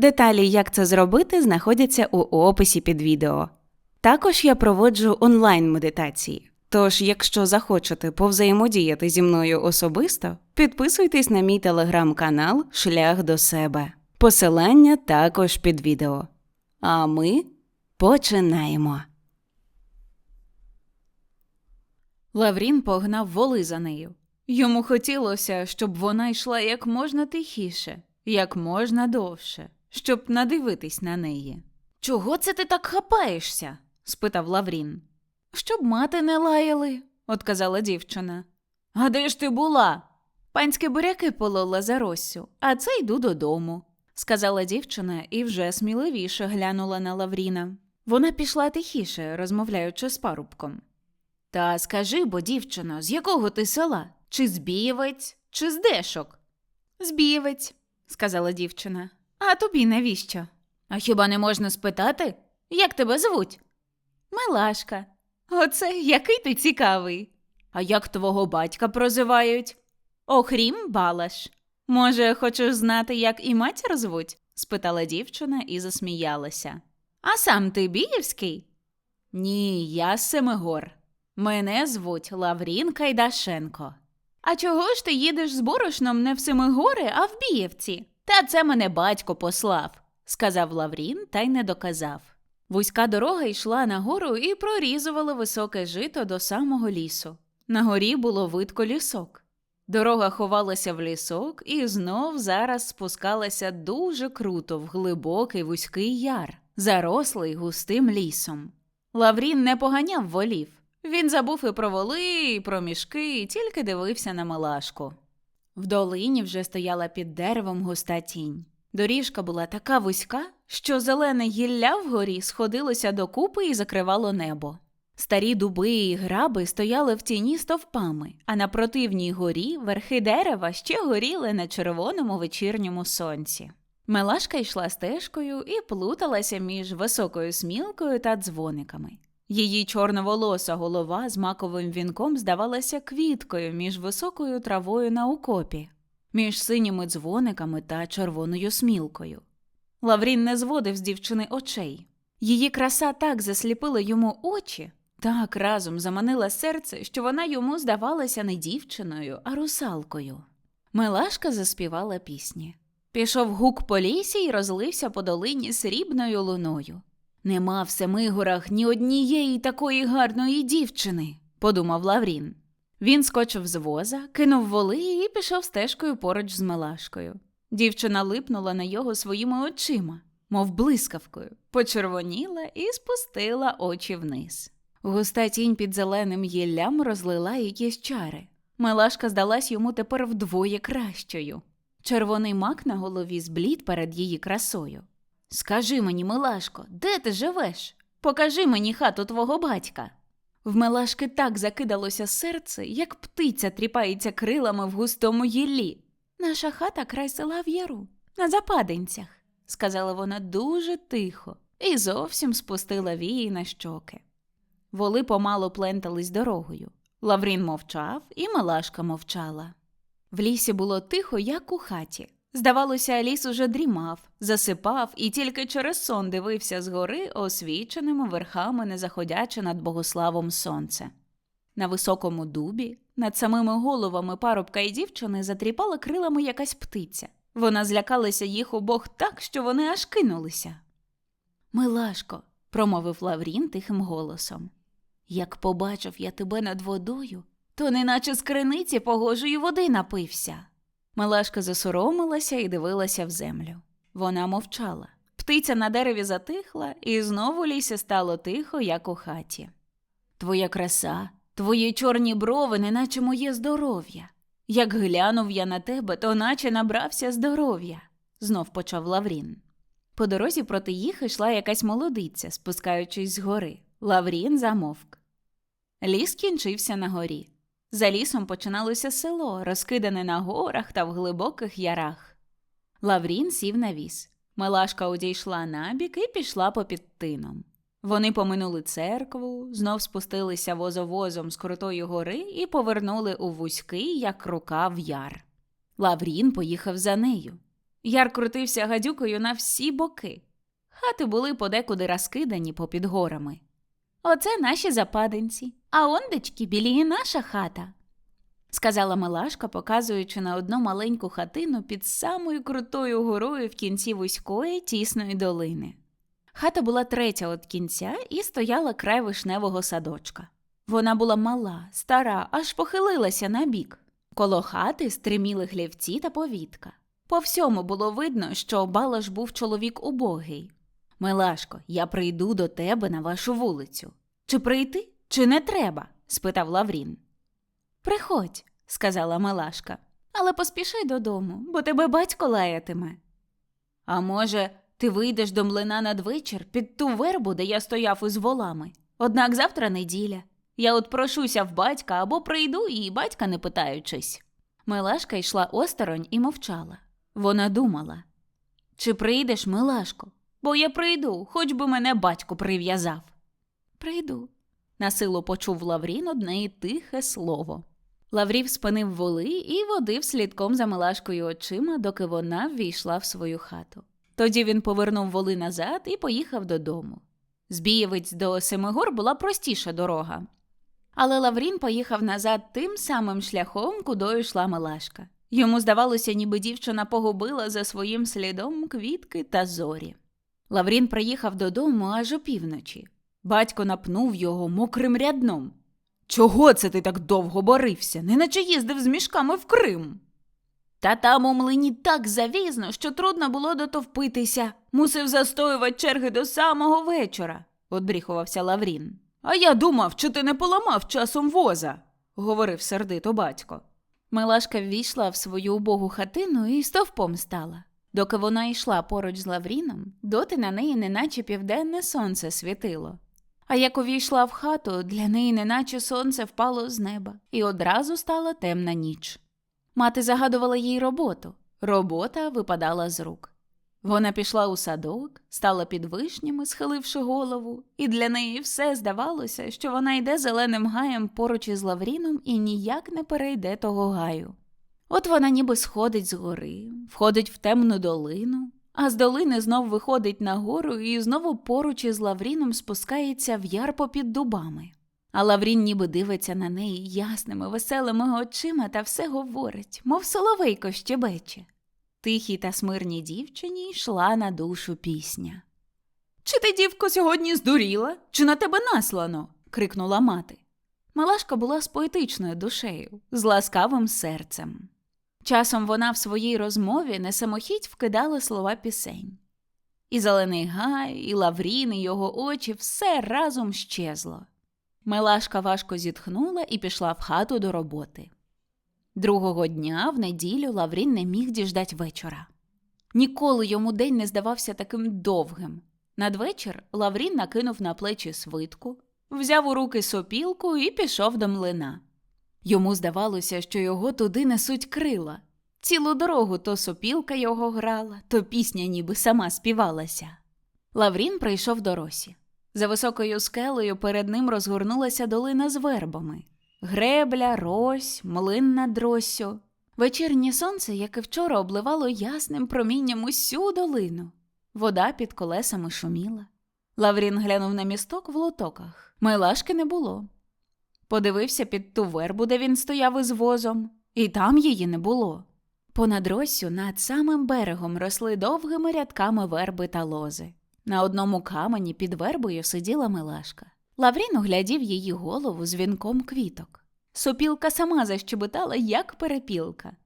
Деталі, як це зробити, знаходяться у описі під відео. Також я проводжу онлайн-медитації. Тож, якщо захочете повзаємодіяти зі мною особисто, підписуйтесь на мій телеграм-канал Шлях до себе. Посилання також під відео. А ми починаємо. Лаврін погнав воли за нею. Йому хотілося, щоб вона йшла як можна тихіше, як можна довше, щоб надивитись на неї. Чого це ти так хапаєшся? спитав Лаврін. Щоб мати не лаяли, отказала дівчина. А де ж ти була? Панські буряки полола за Россю, а це йду додому, сказала дівчина і вже сміливіше глянула на Лавріна. Вона пішла тихіше, розмовляючи з парубком. Та скажи бо, дівчино, з якого ти села? Чи з Бієвець, чи з Дешок? З Бієвець, сказала дівчина. А тобі навіщо? А хіба не можна спитати, як тебе звуть? Милашка. Оце який ти цікавий. А як твого батька прозивають? Охрім Балаш. Може, хочеш знати, як і матір звуть? спитала дівчина і засміялася. А сам ти Біївський? Ні, я Семигор. Мене звуть Лаврін Кайдашенко. А чого ж ти їдеш з борошном не в Семигори, а в Біївці? Та це мене батько послав, сказав Лаврін та й не доказав. Вузька дорога йшла нагору і прорізувала високе жито до самого лісу. На горі було видко лісок. Дорога ховалася в лісок і знов зараз спускалася дуже круто в глибокий вузький яр, зарослий густим лісом. Лаврін не поганяв волів. Він забув і про воли, і про мішки, і тільки дивився на Милашку. В долині вже стояла під деревом густа тінь. Доріжка була така вузька, що зелене гілля вгорі сходилося докупи і закривало небо. Старі дуби і граби стояли в тіні стовпами, а на противній горі верхи дерева ще горіли на червоному вечірньому сонці. Мелашка йшла стежкою і плуталася між високою смілкою та дзвониками. Її чорноволоса голова з маковим вінком здавалася квіткою між високою травою на окопі, між синіми дзвониками та червоною смілкою. Лаврін не зводив з дівчини очей. Її краса так засліпила йому очі, так разом заманила серце, що вона йому здавалася не дівчиною, а русалкою. Милашка заспівала пісні. Пішов гук по лісі і розлився по долині срібною луною. Нема в Семигорах ні однієї такої гарної дівчини, подумав Лаврін. Він скочив з воза, кинув воли і пішов стежкою поруч з Милашкою. Дівчина липнула на його своїми очима, мов блискавкою, почервоніла і спустила очі вниз. Густа тінь під зеленим гіллям розлила якісь чари. Милашка здалась йому тепер вдвоє кращою. Червоний мак на голові зблід перед її красою. Скажи мені, Милашко, де ти живеш? Покажи мені хату твого батька. В Милашки так закидалося серце, як птиця тріпається крилами в густому гіллі. Наша хата край села в яру, на западинцях, сказала вона дуже тихо і зовсім спустила вії на щоки. Воли помало плентались дорогою. Лаврін мовчав, і Милашка мовчала. В лісі було тихо, як у хаті. Здавалося, ліс уже дрімав, засипав і тільки через сон дивився згори освіченими верхами, не заходячи над Богославом сонце. На високому дубі, над самими головами парубка і дівчини затріпала крилами якась птиця. Вона злякалася їх обох так, що вони аж кинулися. Милашко, промовив Лаврін тихим голосом. Як побачив я тебе над водою, то неначе з криниці погожої води напився. Милашка засоромилася і дивилася в землю. Вона мовчала. Птиця на дереві затихла, і знову лісі стало тихо, як у хаті. Твоя краса, твої чорні брови, неначе моє здоров'я. Як глянув я на тебе, то наче набрався здоров'я, знов почав Лаврін. По дорозі проти їх йшла якась молодиця, спускаючись з гори. Лаврін замовк. Ліс кінчився на горі. За лісом починалося село, розкидане на горах та в глибоких ярах. Лаврін сів на віз. Милашка одійшла набік і пішла попід тином. Вони поминули церкву, знов спустилися возовозом з крутої гори і повернули у вузький, як рука в яр. Лаврін поїхав за нею. Яр крутився гадюкою на всі боки. Хати були подекуди розкидані попід горами. Оце наші западинці, а ондечки білі і наша хата, сказала Милашка, показуючи на одну маленьку хатину під самою крутою горою в кінці вузької тісної долини. Хата була третя від кінця і стояла край вишневого садочка. Вона була мала, стара, аж похилилася на бік. Коло хати стриміли глівці та повітка. По всьому було видно, що Балаш був чоловік убогий. Милашко, я прийду до тебе на вашу вулицю. Чи прийти, чи не треба? спитав Лаврін. Приходь, сказала Милашка, але поспішай додому, бо тебе батько лаятиме. А може, ти вийдеш до млина надвечір під ту вербу, де я стояв із волами. Однак завтра неділя. Я от прошуся в батька або прийду і батька не питаючись. Милашка йшла осторонь і мовчала. Вона думала чи прийдеш, Милашко? Бо я прийду, хоч би мене батько прив'язав. Прийду. Насилу почув Лаврін одне і тихе слово. Лаврів спинив воли і водив слідком за Милашкою очима, доки вона ввійшла в свою хату. Тоді він повернув воли назад і поїхав додому. З Бієвиць до Семигор була простіша дорога. Але Лаврін поїхав назад тим самим шляхом, кудою йшла Милашка. Йому здавалося, ніби дівчина погубила за своїм слідом квітки та зорі. Лаврін приїхав додому аж опівночі. Батько напнув його мокрим рядном. Чого це ти так довго борився, неначе їздив з мішками в Крим? Та там у млині так завізно, що трудно було дотовпитися. Мусив застоювати черги до самого вечора, одбріхувався Лаврін. А я думав, чи ти не поламав часом воза, говорив сердито батько. Милашка ввійшла в свою убогу хатину і стовпом стала. Доки вона йшла поруч з Лавріном, доти на неї неначе південне сонце світило. А як увійшла в хату, для неї неначе сонце впало з неба, і одразу стала темна ніч. Мати загадувала їй роботу. Робота випадала з рук. Вона пішла у садок, стала під вишнями, схиливши голову, і для неї все здавалося, що вона йде зеленим гаєм поруч із Лавріном і ніяк не перейде того гаю. От вона ніби сходить з гори, входить в темну долину, а з долини знов виходить на гору і знову поруч із Лавріном спускається в яр попід дубами. А Лаврін ніби дивиться на неї ясними, веселими очима та все говорить, мов соловейко щебече. Тихій та смирній дівчині йшла на душу пісня. Чи ти, дівко, сьогодні здуріла, чи на тебе наслано? крикнула мати. Малашка була з поетичною душею, з ласкавим серцем. Часом вона в своїй розмові не самохідь вкидала слова пісень. І зелений гай, і Лаврін, і його очі все разом щезло. Милашка важко зітхнула і пішла в хату до роботи. Другого дня, в неділю, Лаврін не міг діждать вечора. Ніколи йому день не здавався таким довгим. Надвечір Лаврін накинув на плечі свитку, взяв у руки сопілку і пішов до млина. Йому здавалося, що його туди несуть крила. Цілу дорогу то сопілка його грала, то пісня ніби сама співалася. Лаврін прийшов до росі. За високою скелею перед ним розгорнулася долина з вербами гребля, рось, млин над Росю. Вечірнє сонце, як і вчора, обливало ясним промінням усю долину. Вода під колесами шуміла. Лаврін глянув на місток в лотоках. Милашки не було. Подивився під ту вербу, де він стояв із возом, і там її не було. Понад Россю над самим берегом росли довгими рядками верби та лози. На одному камені під вербою сиділа Милашка. Лаврін оглядів її голову з вінком квіток. Сопілка сама защебетала, як перепілка.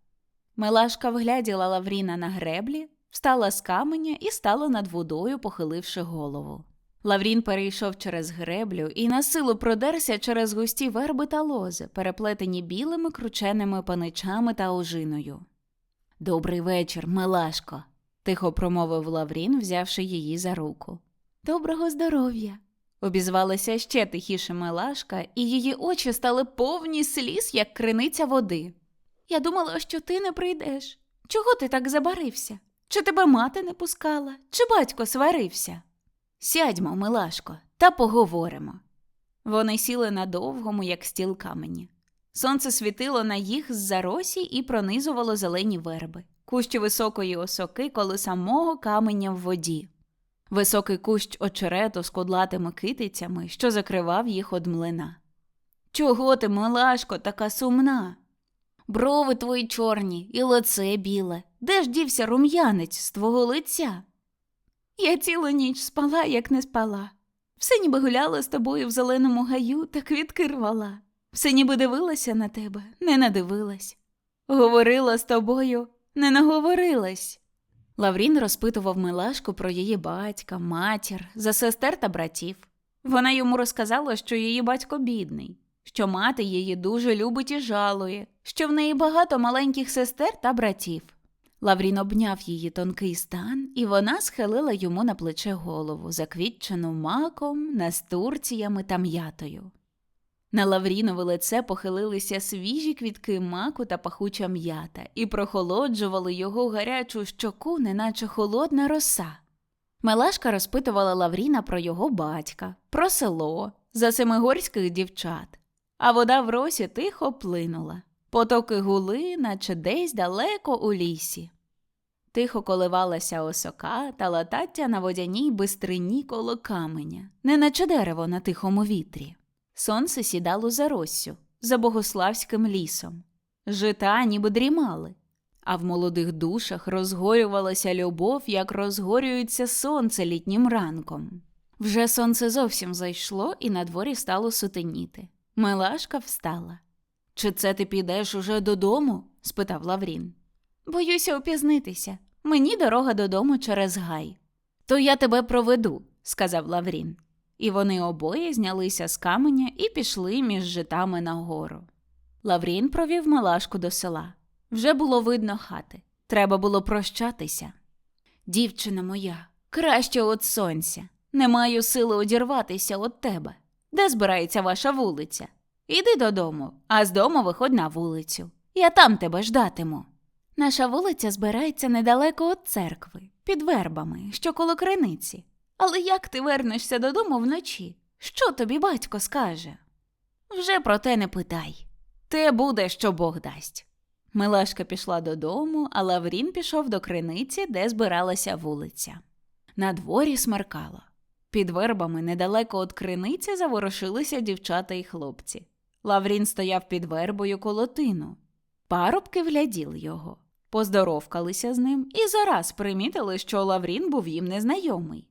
Милашка вгляділа Лавріна на греблі, встала з каменя і стала над водою, похиливши голову. Лаврін перейшов через греблю і на силу продерся через густі верби та лози, переплетені білими крученими паничами та ожиною. Добрий вечір, Милашко, тихо промовив Лаврін, взявши її за руку. Доброго здоров'я. обізвалася ще тихіше Милашка, і її очі стали повні сліз, як криниця води. Я думала, що ти не прийдеш. Чого ти так забарився? Чи тебе мати не пускала, чи батько сварився? Сядьмо, Милашко, та поговоримо. Вони сіли на довгому, як стіл камені. Сонце світило на їх з-за росі і пронизувало зелені верби, кущі високої осоки коло самого каменя в воді, високий кущ очерету з кудлатими китицями, що закривав їх од млина. Чого ти, милашко, така сумна? Брови твої чорні і лице біле. Де ж дівся рум'янець з твого лиця? Я цілу ніч спала, як не спала. Все ніби гуляла з тобою в зеленому гаю та квітки рвала. Все ніби дивилася на тебе, не надивилась. Говорила з тобою, не наговорилась. Лаврін розпитував Милашку про її батька, матір, за сестер та братів. Вона йому розказала, що її батько бідний, що мати її дуже любить і жалує, що в неї багато маленьких сестер та братів. Лаврін обняв її тонкий стан, і вона схилила йому на плече голову, заквітчену маком, настурціями та м'ятою. На Лаврінове лице похилилися свіжі квітки маку та пахуча м'ята і прохолоджували його гарячу щоку, неначе холодна роса. Мелашка розпитувала Лавріна про його батька, про село, за семигорських дівчат, а вода в росі тихо плинула. Потоки гули, наче десь далеко у лісі. Тихо коливалася осока та латаття на водяній бистрині коло каменя, неначе дерево на тихому вітрі. Сонце сідало за россю, за богославським лісом. Жита ніби дрімали, а в молодих душах розгорювалася любов, як розгорюється сонце літнім ранком. Вже сонце зовсім зайшло, і на дворі стало сутеніти. Милашка встала. Чи це ти підеш уже додому? спитав Лаврін. Боюся опізнитися. Мені дорога додому через гай. То я тебе проведу, сказав Лаврін. І вони обоє знялися з каменя і пішли між житами нагору. Лаврін провів Малашку до села. Вже було видно хати. Треба було прощатися. Дівчина моя, краще от сонця. Не маю сили одірватися від тебе. Де збирається ваша вулиця? Іди додому, а з дому виходь на вулицю. Я там тебе ждатиму. Наша вулиця збирається недалеко від церкви, під вербами, що коло криниці. Але як ти вернешся додому вночі? Що тобі батько скаже? Вже про те не питай. Те буде, що Бог дасть. Милашка пішла додому, а Лаврін пішов до криниці, де збиралася вулиця. На дворі смеркало. Під вербами недалеко від криниці заворушилися дівчата і хлопці. Лаврін стояв під вербою коло тину. Парубки вляділи його, поздоровкалися з ним і зараз примітили, що Лаврін був їм незнайомий.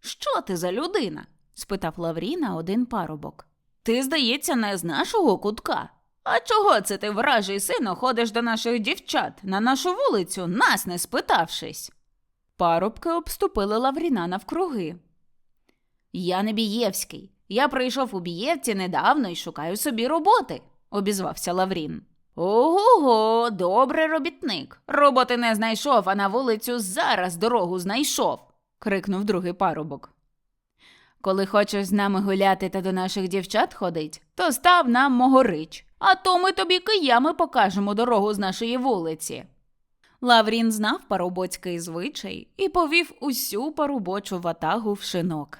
Що ти за людина? спитав Лавріна один парубок. Ти, здається, не з нашого кутка. А чого це ти, вражий сино, ходиш до наших дівчат на нашу вулицю, нас не спитавшись? Парубки обступили Лавріна навкруги. Я не Бієвський. Я прийшов у Бієвці недавно і шукаю собі роботи, обізвався Лаврін. Ого, добрий робітник. Роботи не знайшов, а на вулицю зараз дорогу знайшов, крикнув другий парубок. Коли хочеш з нами гуляти та до наших дівчат ходить, то став нам могорич, а то ми тобі киями покажемо дорогу з нашої вулиці. Лаврін знав парубоцький звичай і повів усю парубочу ватагу в шинок.